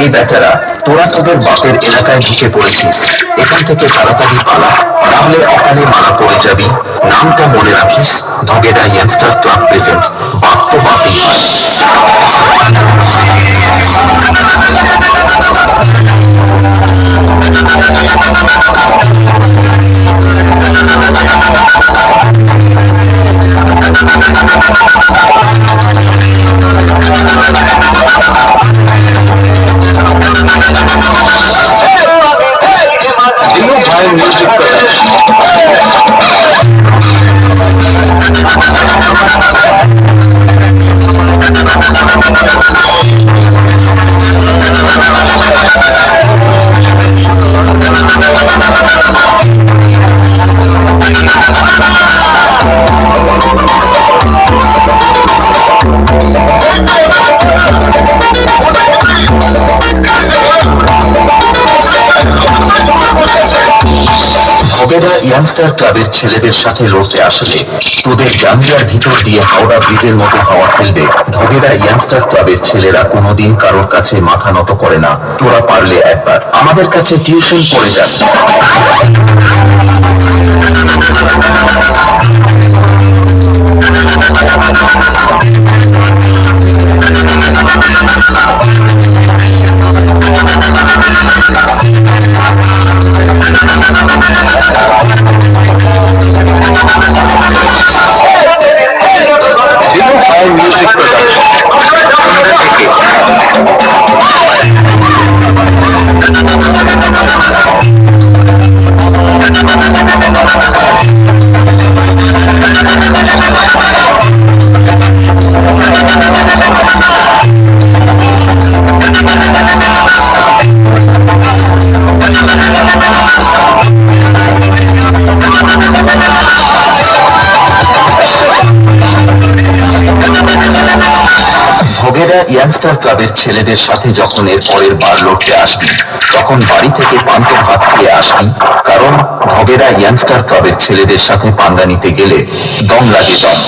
এই বেচারা তোরা তোদের বাপের এলাকায় ঢুকে পড়েছিস। এখান থেকে তাড়াতাড়ি পালা, নাহলে অকালে মারা পড়ে যাবি। নামটা মনে রাখিস ধগেরা ইয়াংস্টার ক্লাব প্রেজেন্ট বাপ তো বাপই হয়। música ভোগেরা ইয়াংস্টার ক্লাবের ছেলেদের সাথে লড়তে আসলে। তোদের জাঙ্গিয়ার ভিতর দিয়ে হাওড়া ব্রিজের মতো হাওয়া ফেলবে ধবেরা ইয়াংস্টার ক্লাবের ছেলেরা কোনোদিন কারোর কাছে মাথা নত করে না। তোরা পারলে একবার। আমাদের কাছে টিউশন পড়ে যাস six foot. ইয়াংস্টার ক্লাবের ছেলেদের সাথে যখন এর পরের বার লড়তে আসবি, তখন বাড়ি থেকে পান্ত ভাত খেয়ে আসবি, কারণ ধবেরা ইয়াংস্টার ক্লাবের ছেলেদের সাথে পাঙ্গা নিতে গেলে দম লাগে দম।